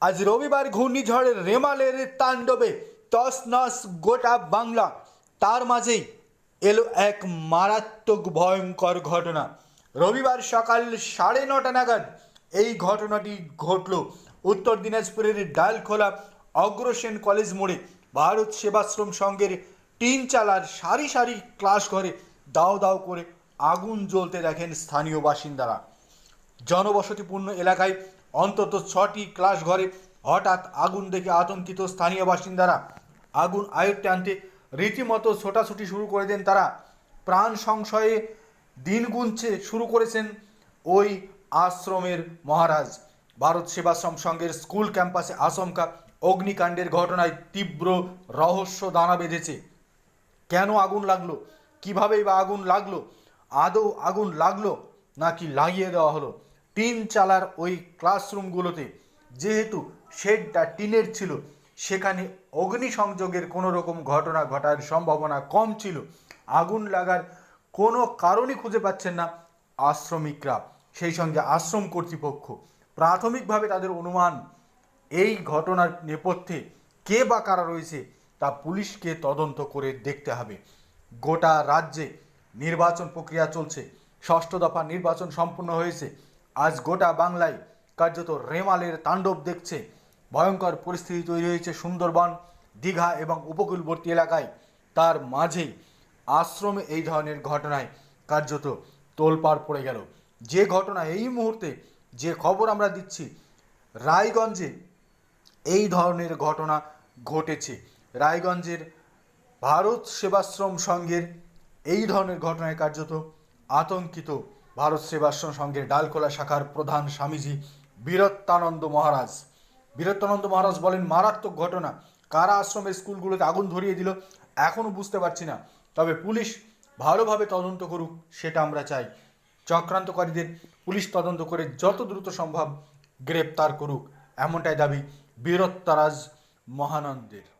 আজ রবিবার ঘূর্ণিঝড়ের রেমালের তাণ্ডবে তসনস গোটা বাংলা। তার মাঝেই এলো এক মারাত্মক ভয়ঙ্কর ঘটনা। রবিবার সকাল সাড়ে নটা নাগাদ এই ঘটনাটি ঘটল। উত্তর দিনাজপুরের ডালখোলা অগ্রসেন কলেজ মোড়ে ভারত সেবাশ্রম সংঘের টিন চালার সারি সারি ক্লাস ঘরে দাও দাও করে আগুন জ্বলতে দেখেন স্থানীয় বাসিন্দারা। জনবসতিপূর্ণ এলাকায় অন্তত ছটি ক্লাস ঘরে হঠাৎ আগুন দেখে আতঙ্কিত স্থানীয় বাসিন্দারা। আগুন আয়ত্তে আনতে রীতিমতো ছোটাছুটি শুরু করে দেন তারা। প্রাণ সংশয়ে দিন গুনছে শুরু করেছেন ওই আশ্রমের মহারাজ। ভারত সেবাশ্রম সংঘের স্কুল ক্যাম্পাসে আশঙ্কা অগ্নিকাণ্ডের ঘটনায় তীব্র রহস্য দানা বেঁধেছে। কেন আগুন লাগল? কিভাবেই বা আগুন লাগল? আদৌ আগুন লাগল নাকি লাগিয়ে দেওয়া হলো? টিন চালার ওই ক্লাসরুমগুলোতে, যেহেতু শেডটা টিনের ছিল, সেখানে অগ্নিসংযোগের কোনো রকম ঘটনা ঘটার সম্ভাবনা কম ছিল। আগুন লাগার কোনো কারণই খুঁজে পাচ্ছেন না আশ্রমিকরা, সেই সঙ্গে আশ্রম কর্তৃপক্ষ। প্রাথমিকভাবে তাদের অনুমান, এই ঘটনার নেপথ্যে কে বা কারা রয়েছে তা পুলিশকে তদন্ত করে দেখতে হবে। গোটা রাজ্যে নির্বাচন প্রক্রিয়া চলছে। ষষ্ঠ দফা নির্বাচন সম্পন্ন হয়েছে। আজ গোটা বাংলায় কার্যত রেমালের তাণ্ডব দেখছে। ভয়ঙ্কর পরিস্থিতি তৈরি হয়েছে সুন্দরবন, দীঘা এবং উপকূলবর্তী এলাকায়। তার মাঝে আশ্রমে এই ধরনের ঘটনায় কার্যত তোলপাড় পড়ে গেল। যে ঘটনা এই মুহূর্তে যে খবর আমরা দিচ্ছি, রায়গঞ্জে এই ধরনের ঘটনা ঘটেছে। রায়গঞ্জের ভারত সেবাশ্রম সংঘের এই ধরনের ঘটনায় কার্যত আতঙ্কিত ভারত সেবাশ্রম সংঘের ডালখোলা শাখার প্রধান স্বামীজি বীরত্বানন্দ মহারাজ। বীরত্বানন্দ মহারাজ বলেন, মারাত্মক ঘটনা। কারা আশ্রমের স্কুলগুলোতে আগুন ধরিয়ে দিল এখনও বুঝতে পারছি না। তবে পুলিশ ভালোভাবে তদন্ত করুক, সেটা আমরা চাই। চক্রান্তকারীদের পুলিশ তদন্ত করে যত দ্রুত সম্ভব গ্রেপ্তার করুক। এমনটাই দাবি বীরত্বরাজ মহানন্দের।